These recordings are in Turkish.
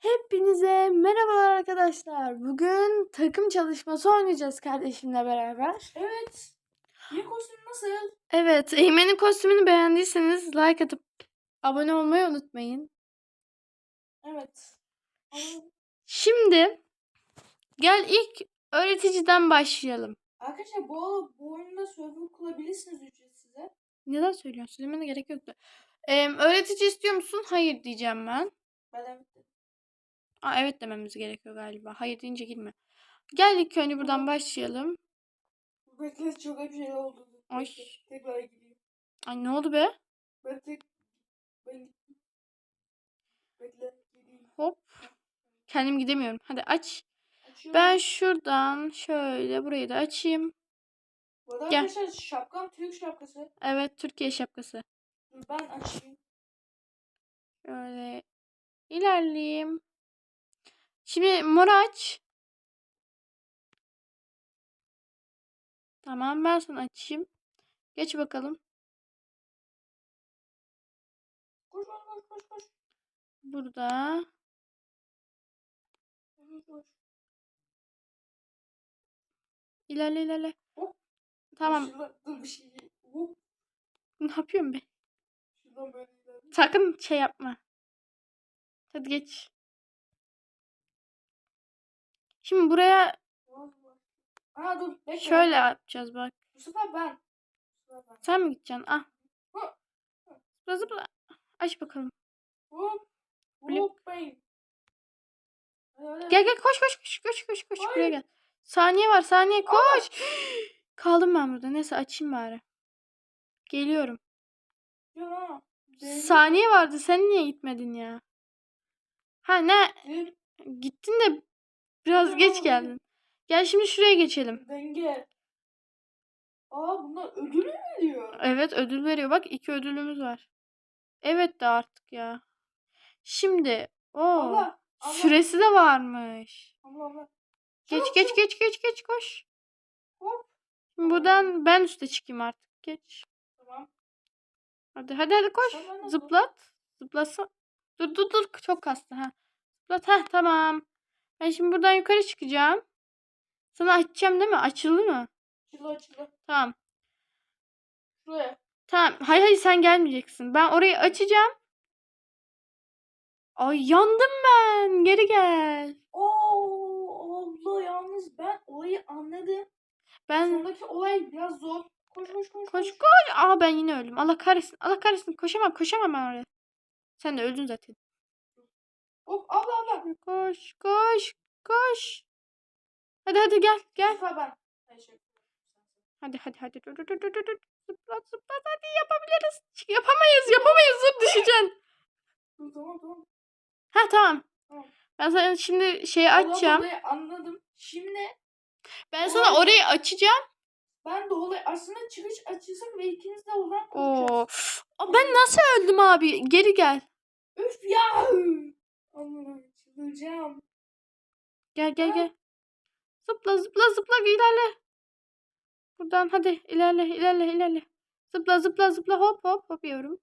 Hepinize merhabalar arkadaşlar. Bugün takım çalışması oynayacağız kardeşimle beraber. Evet. Yeni kostüm nasıl? Evet, Eymen'in kostümünü beğendiyseniz like atıp abone olmayı unutmayın. Evet. Şimdi gel ilk öğreticiden başlayalım. arkadaşlar bu, bu oyunda server kurabilirsiniz ücretsize. Neden söylüyorsun? Söylemene gerek yoktu. Ee, öğretici istiyor musun? Hayır diyeceğim ben. Ben evet dedim. Aa, evet dememiz gerekiyor galiba. Hayır deyince girme. Gel ilk önce buradan başlayalım. Bekle çok bir şey oldu. Ay. Tekrar gideyim. Ay ne oldu be? Ben tek... Ben. Bekle. Hop. Kendim gidemiyorum. Hadi aç. Açıyorum. Ben şuradan şöyle burayı da açayım. Bu arada Gel. arkadaşlar şapkam Türk şapkası. Evet Türkiye şapkası. Ben açayım. Şöyle ilerleyeyim. Şimdi mor aç. Tamam ben sana açayım. Geç bakalım. Koş koş koş koş. Burada. İlerle ilerle. Hop. Tamam. Şuradan, bir şey. Hop. Ne yapıyorum be? Şuradan böyle ilerle. Sakın şey yapma. Hadi geç. Şimdi buraya Aa dur bekle. şöyle yapacağız bak. Bu sefer ben. Sen mi gideceksin? Ah. Zıpla zıpla. Aç bakalım. Hop. Hop hadi. Gel gel koş koş koş koş koş koş Ay. buraya gel. Saniye var saniye koş. Kaldım ben burada. Neyse açayım bari. Geliyorum. Ya. Saniye vardı. Sen niye gitmedin ya? Ha ne? Gittin de biraz geç geldin. Gel şimdi şuraya geçelim. Denge. Aa bunlar ödül mü veriyor? Evet ödül veriyor. Bak iki ödülümüz var. Evet de artık ya. Şimdi o Allah. Allah. süresi de varmış. Allah Allah. Geç Çabuk, geç çabuk. geç geç geç koş. Hop. Buradan ben üste çıkayım artık. Geç. Tamam. Hadi hadi hadi koş. Tamam. Zıplat. Zıplatsa. Dur dur dur. Çok kastı ha. Zıplat. ha tamam. Ben şimdi buradan yukarı çıkacağım. Sana açacağım değil mi? Açıldı mı? Açıldı açıldı. Tamam. Şuraya. Tamam. Hayır hayır sen gelmeyeceksin. Ben orayı açacağım. Ay yandım ben. Geri gel. Oo abla yalnız ben olayı anladım. Ben Sondaki olay biraz zor. Koş koş koş. koş koş. Aa ben yine öldüm. Allah kahretsin. Allah kahretsin. Koşamam. Koşamam ben oraya. Sen de öldün zaten. Hop abla abla. Koş koş koş. Hadi hadi gel gel. ederim. Hadi hadi hadi. Dur dur dur dur dur. Zıplat zıplat hadi yapabiliriz. Yapamayız yapamayız. Zıp düşeceksin. Dur tamam tamam. Ha tamam. Tamam. Ben sana şimdi şeyi açacağım. olayı anladım. Şimdi Ben sana orayı açacağım. ben de olay aslında çıkış açılsak ve ikiniz de oradan Oo. ben nasıl öldüm abi? Geri gel. Üf ya. Allah'ım çıldıracağım. Gel gel Ha. gel. Zıpla zıpla zıpla ilerle. Buradan hadi ilerle ilerle ilerle. Zıpla zıpla zıpla hop hop hop yavrum.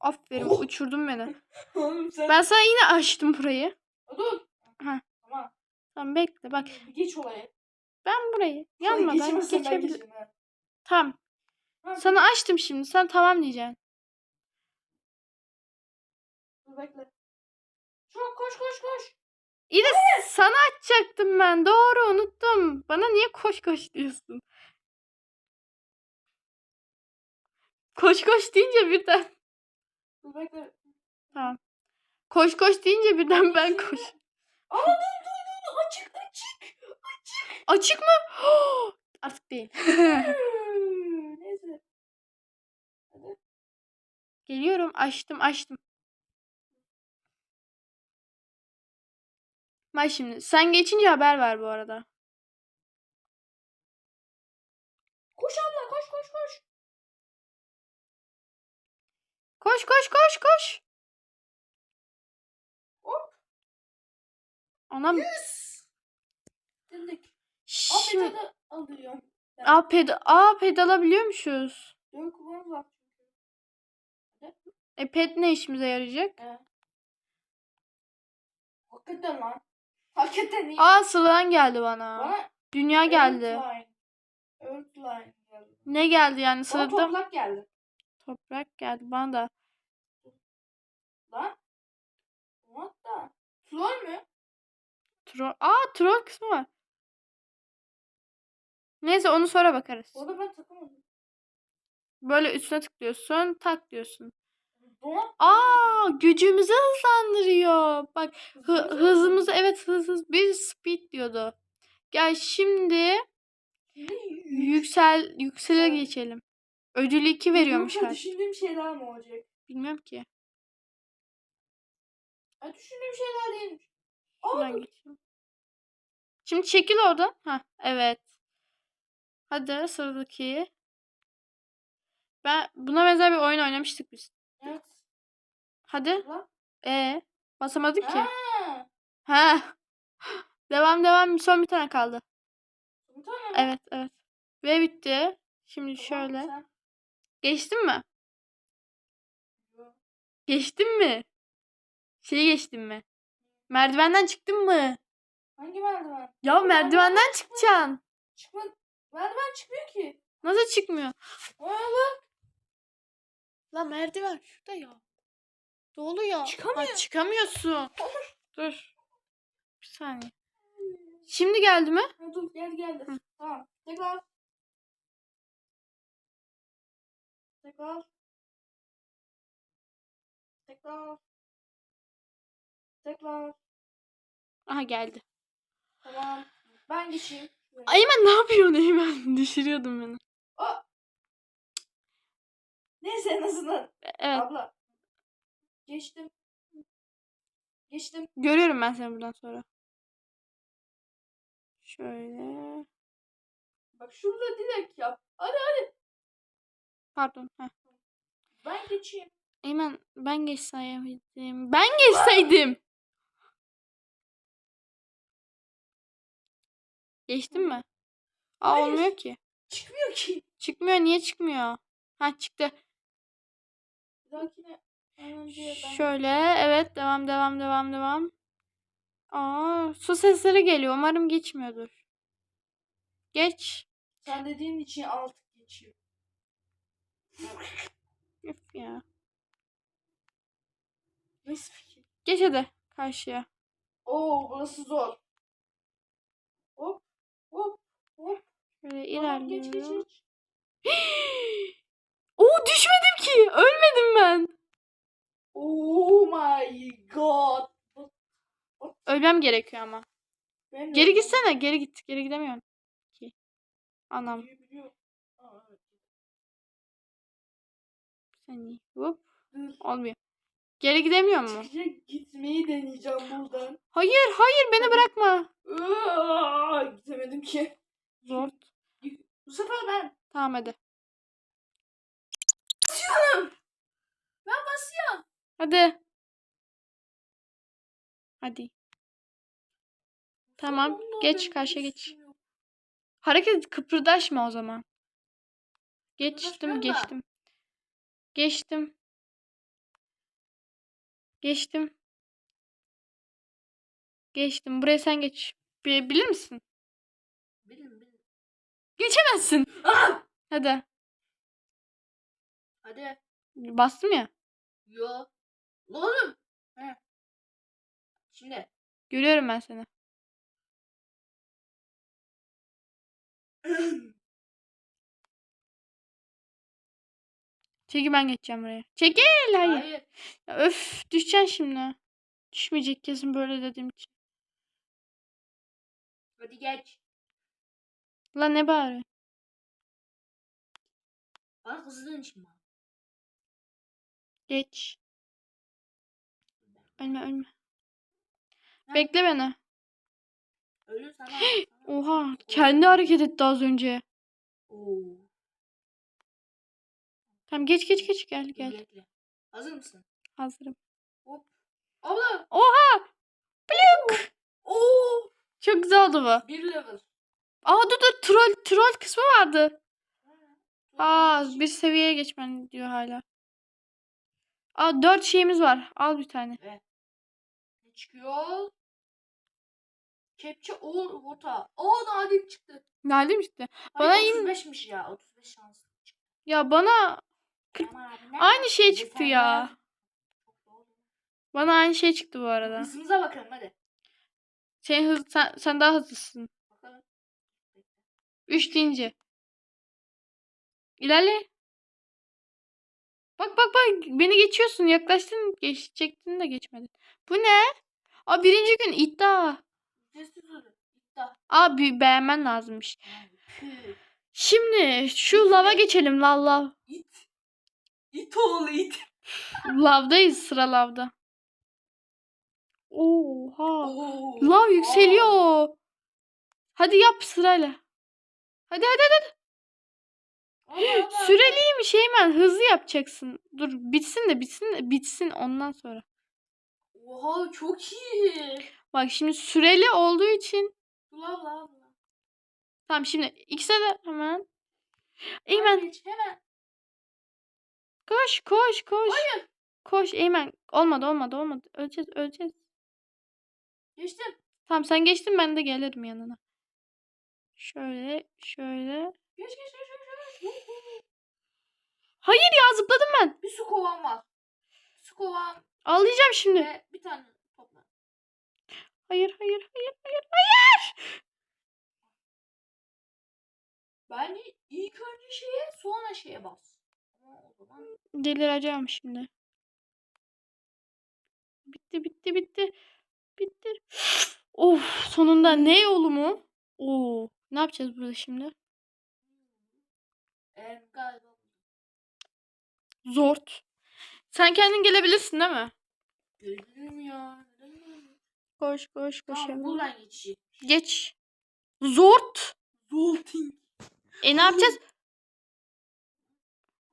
Aferin Oh. uçurdun beni. Oğlum sen. Ben sana yine açtım burayı. Dur. Ha. Tamam. Tamam bekle bak. Geç olayı. Ben burayı yanmadan geçebilirim. Tamam. Ha, Sana açtım şimdi. Sen tamam diyeceksin. Dur bekle. Çok koş koş koş. İyi de sana açacaktım ben. Doğru unuttum. Bana niye koş koş diyorsun? Koş koş deyince birden. Bekle. Tamam. Koş koş deyince birden ben koş. Aa dur dur dur. Açık açık. Açık mı? Artık değil. Neyse. Geliyorum. Açtım açtım. Bak şimdi. Sen geçince haber ver bu arada. Koş abla koş koş koş. Koş koş koş koş. Hop. Anam. Yes. Dedik. Şimdi. Afiyet de alıyorum. Aa, ped Aa ped alabiliyormuşuz. Dön kulağım var. E ped ne işimize yarayacak? He. Hakikaten lan. Hakikaten iyi. Aa Sılan geldi bana. Bana Dünya geldi. Earthline. Earthline geldi. Ne geldi yani Bana sırada? toprak geldi. Toprak geldi bana da. Lan. What the? Troll mü? Troll. Aa troll kısmı var. Neyse onu sonra bakarız. Orada ben takamadım. Böyle üstüne tıklıyorsun, tak diyorsun. Aa gücümüzü hızlandırıyor. Bak hı- hızımızı evet hız hız bir speed diyordu. Gel şimdi yüksel yüksele geçelim. Ödülü 2 veriyormuşlar. Yoksa düşündüğüm şeyler mi olacak? Bilmiyorum ki. Ha, düşündüğüm şeyler değilmiş. Aa. Şimdi çekil oradan. Ha evet. Hadi sıradaki. Ben buna benzer bir oyun oynamıştık biz. Evet. Hadi. E basamadık ki. Ha. Devam devam son bir tane kaldı. Bir tane mi? Evet evet. Ve bitti. Şimdi Tamam, şöyle. sen- Geçtin mi? Yo. Geçtin mi? Şeyi geçtin mi? Merdivenden çıktın mı? Hangi merdiven? Ya Oğlum, merdivenden çıkacaksın. Çıkma. Merdiven çıkmıyor ki. Nasıl çıkmıyor? Valla. La merdiven şurada ya. Dolu ya. Çıkamıyor. Ha, çıkamıyorsun. Dur. Bir saniye. Şimdi geldi mi? Ha, dur geldi geldi. Hı. Tamam. Tekrar. Tekrar. Tekrar. Tekrar. Aha geldi. Tamam. Ben geçeyim. Eymen ne yapıyorsun Eymen? Düşürüyordun beni. Neyse en azından. Evet. Abla. Geçtim. Geçtim. Görüyorum ben seni buradan sonra. Şöyle. Bak şurada dilek yap. Hadi Pardon. Heh. ben geçeyim. Eymen ben geçseydim. Ben geçseydim. Geçtin mi? Aa Hayır. olmuyor ki. Çıkmıyor ki. Çıkmıyor. Niye çıkmıyor? Ha çıktı. Bir dahakine önce ben... Şöyle. Evet. Devam devam devam devam. Aa su sesleri geliyor. Umarım geçmiyordur. Geç. Sen dediğin için altı geçiyor. Üf ya. Nasıl fikir? Geç hadi karşıya. Oo burası zor. Hop hop hop. Şöyle Tamam, geç geç ilerliyorum. geç. Oo düşmedim ki. Ölmedim ben. Oh my god. Ölmem gerekiyor ama. Ben Geri gitsene. Geri git. Geri gidemiyorum ki. Anam. Saniye. Hop. Olmuyor. Geri gidemiyor mu? Gitmeyi deneyeceğim buradan. Hayır hayır beni bırakma. Aa, gidemedim ki. Zor. Bu sefer ben. Tamam hadi. Ben basıyorum. Hadi. Hadi. Tamam. Allah Geç karşıya geç. Hareket kıpırdaşma o zaman. Geçtim geçtim. Geçtim. Geçtim. Geçtim. Buraya sen geç. Bi- Bilir misin? Bilin bilin. Geçemezsin. Ah! Hadi. Hadi. Bastım ya. Yo. Oğlum. He. Şimdi. Görüyorum ben seni. Çekil ben geçeceğim buraya. Çekil. Hayır. Hayır. Ya öf düşeceksin şimdi. Düşmeyecek kesin böyle dediğim için. Hadi geç. Lan ne bağırıyor? Bana kızdığın için mi? Geç. Ölme ölme. Ha. Bekle beni. Sana. Oha kendi hareket etti az önce. Oo. Tamam geç geç geç gel gel. bekle. Hazır mısın? Hazırım. Hop. Abla. Oha! Oo. Çok güzel oldu bu. Bir level. Aa dur dur troll troll kısmı vardı. Ha. Aa bir seviyeye geçmen diyor hala. Aa dört şeyimiz var. Al bir tane. Ne çıkıyor? Kepçe o vota. O nadir çıktı. Nadim işte. Bana Bana in- 35'miş ya. 35 şans. Ya bana aynı şey çıktı ya. Bana aynı şey çıktı bu arada. Hızımıza bakalım hadi. Senin hız, sen, sen daha hızlısın. Bakalım. 3 deyince. İlerle. Bak bak bak beni geçiyorsun. Yaklaştın geçecektin de geçmedin. Bu ne? Aa birinci gün iddia. Abi beğenmen lazımmış. Şimdi şu lava geçelim lav lav. İt. İt oğlu it. Lavdayız sıra lavda. Oha. Oo. Lav yükseliyor. Hadi yap sırayla. Hadi hadi hadi. Süreliymiş Eymen. Hızlı yapacaksın. Dur bitsin de bitsin de bitsin ondan sonra. Oha çok iyi. Bak şimdi süreli olduğu için. Lav. lav. Tamam şimdi ikisi de hemen. Eymen hemen. koş koş koş. Hayır. Koş Eymen. Olmadı olmadı olmadı. Öleceğiz öleceğiz. Geçtim. Tamam sen geçtin ben de gelirim yanına. Şöyle şöyle. Geç geç. geç. Hayır ya zıpladım ben. Bir su kovan var. Su kovan Ağlayacağım şimdi. ve bir tane topla. Hayır hayır hayır hayır. Bence ilk önce şeye sonra şeye bas. Ama o zaman Delireceğim şimdi. Bitti bitti bitti. Bitti. Of sonunda ne yolu mu? Oo, ne yapacağız burada şimdi? e, galiba Zort. Sen kendin gelebilirsin değil mi? gelirim ya. Koş koş koş. Tamam buradan geçeceğim. Geç. Zort. Zolting. E ne yapacağız?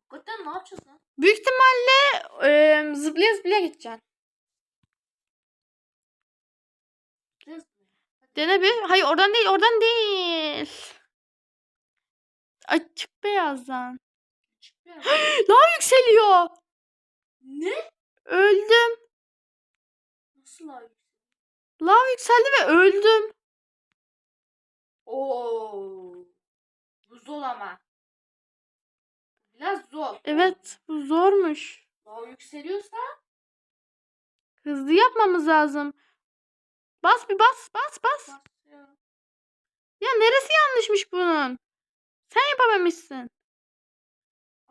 Hakikaten ne yapacağız lan? Büyük ihtimalle e, zıplaya zıplaya gideceksin. Dene bir. Hayır oradan değil oradan değil. Açık beyazdan. Lav yükseliyor. ne? Öldüm. Nasıl abi? Lav yükseldi ve öldüm. Oo. Bu zor ama. Biraz zor. Evet bu zormuş. Daha yükseliyorsa Hızlı yapmamız lazım. Bas bir bas bas bas. Ya neresi yanlışmış bunun? Sen yapamamışsın.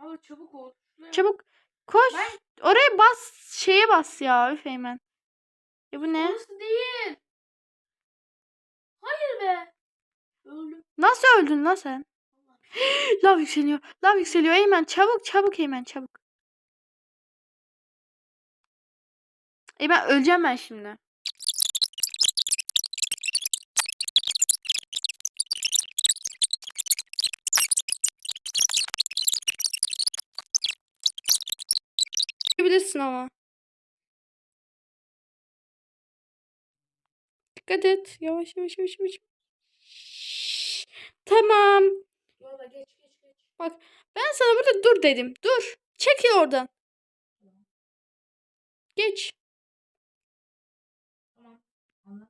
Ama çabuk ol. Şuraya- Çabuk koş. Ben- Oraya bas. Şeye bas ya. Üf Eymen. Ya bu ne? Orası değil. Hayır be. Öldüm. Nasıl öldün lan sen? Lav yükseliyor. Lav yükseliyor. Eymen çabuk çabuk Eymen çabuk. Eymen öleceğim ben şimdi. Bilirsin ama. Dikkat et. Yavaş yavaş yavaş yavaş. Şşş. Tamam. Yola geç geç geç. Ben sana burada dur dedim. Dur. Çekil oradan. Geç. Tamam.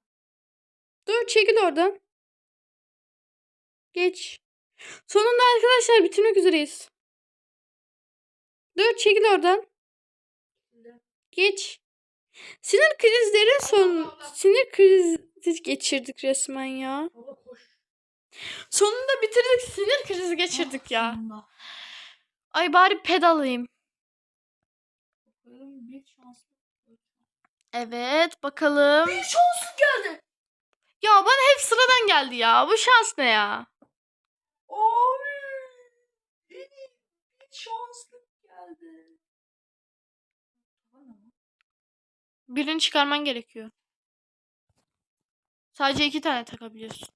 Dur çekil oradan. Geç. Sonunda arkadaşlar bitirmek üzereyiz. Dur çekil oradan. Geç. Sinir krizleri son sinir krizi geçirdik resmen ya. Sonunda bitirdik. Sinir krizi geçirdik ya. Ay bari pedalayım. Şans. Evet bakalım. Bir şanssız geldi. Ya bana hep sıradan geldi ya. Bu şans ne ya? Abi. Bir şanslık geldi. Tamam. Birini çıkarman gerekiyor. Sadece iki tane takabiliyorsun.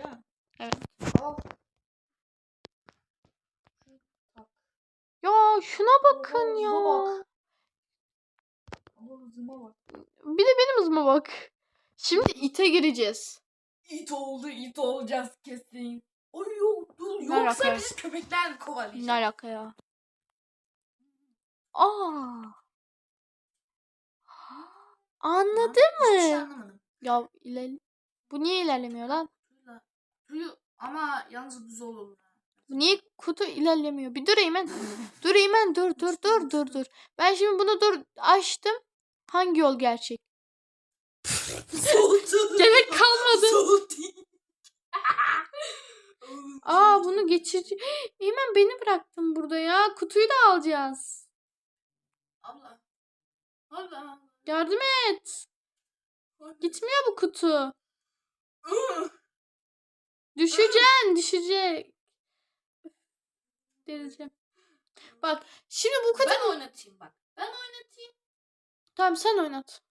Ya. Evet. Al. Ya şuna bakın ya. bak. Bir de benim hızıma bak. Şimdi ite gireceğiz. İt oldu, it olacağız kesin. Ay yok, dur. Yoksa biz köpekler kovalayacağız. Ne alaka ya? Aa. Anladın Hiçbir şey mı? anlamadım. Ya ileri. Bu niye ilerlemiyor lan? Suyu ama yalnız buz olur. Bu niye kutu ilerlemiyor? Bir dur Eymen. dur Eymen dur dur dur dur dur. Ben şimdi bunu dur açtım. Hangi yol gerçek? Soğudu. Gerek kalmadı. Soğudu. Aa bunu geçici. Eymen beni bıraktın burada ya. Kutuyu da alacağız. Abla. Abla. Yardım et. Gitmiyor bu kutu. Düşeceksin, düşecek. Delireceğim. Bak, şimdi bu kutu... Ben oynatayım bak. Ben oynatayım. Tamam sen oynat.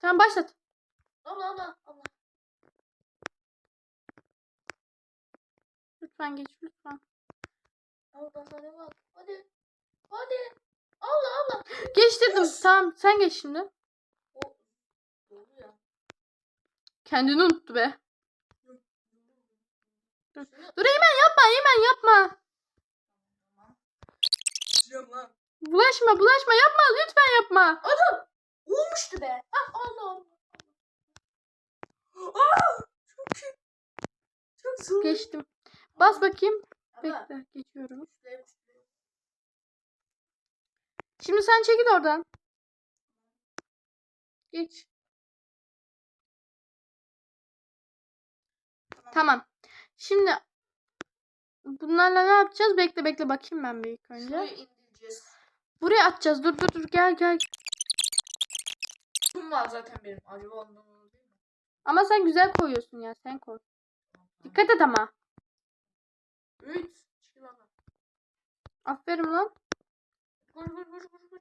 Tamam başlat. Abla abla abla. Lütfen geç lütfen. Abla sana bak. Hadi. Hadi. Allah Allah. Geç dedim. Tamam sen geç şimdi. O. Kendini unuttu be. Dur. Dur Eymen yapma Eymen yapma. Bulaşma bulaşma yapma lütfen yapma. Olmuştu be. Ah Allah Allah. Aa! Çok iyi. Çok soğuk. Geçtim. Bas bakayım. Bekle geçiyorum. Şimdi sen çekil oradan. Geç. Tamam. Şimdi bunlarla ne yapacağız? Bekle bekle bakayım ben bir ilk önce. İndireceğiz. Buraya atacağız. Dur dur dur gel gel. Kum var zaten benim. Acaba ondan olur değil mi? Ama sen güzel koyuyorsun ya. Sen koy. Dikkat et ama. Üç. Çıkın abla. Aferin lan. Koş koş koş koş koş.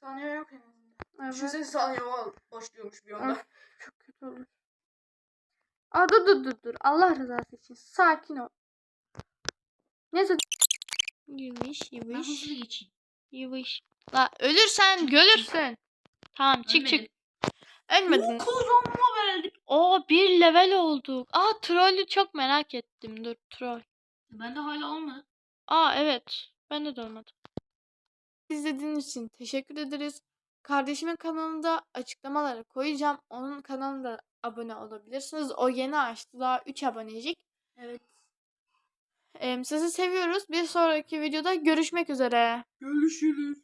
Saniye yok en azından. Evet. Düşünsene saniye var. Başlıyormuş bir anda. Öf, Çok kötü olur. Aa dur dur dur dur. Allah rızası için. Sakin ol. Neyse. Yıvış Ben yıvış. hızlı geçeyim. Yıvış. La ölürsen görürsün. Tamam çık çık. Ölmedin. Kazanma verdik. Oo bir level olduk. Aa trollü çok merak ettim. Dur troll. Ben de hala olmadı. Aa evet. Ben de olmadı. İzlediğiniz için teşekkür ederiz. Kardeşimin kanalında açıklamalara koyacağım. Onun kanalında abone olabilirsiniz. O yeni açtı. Daha 3 abonecik. Evet. Em, sizi seviyoruz. Bir sonraki videoda görüşmek üzere. Görüşürüz.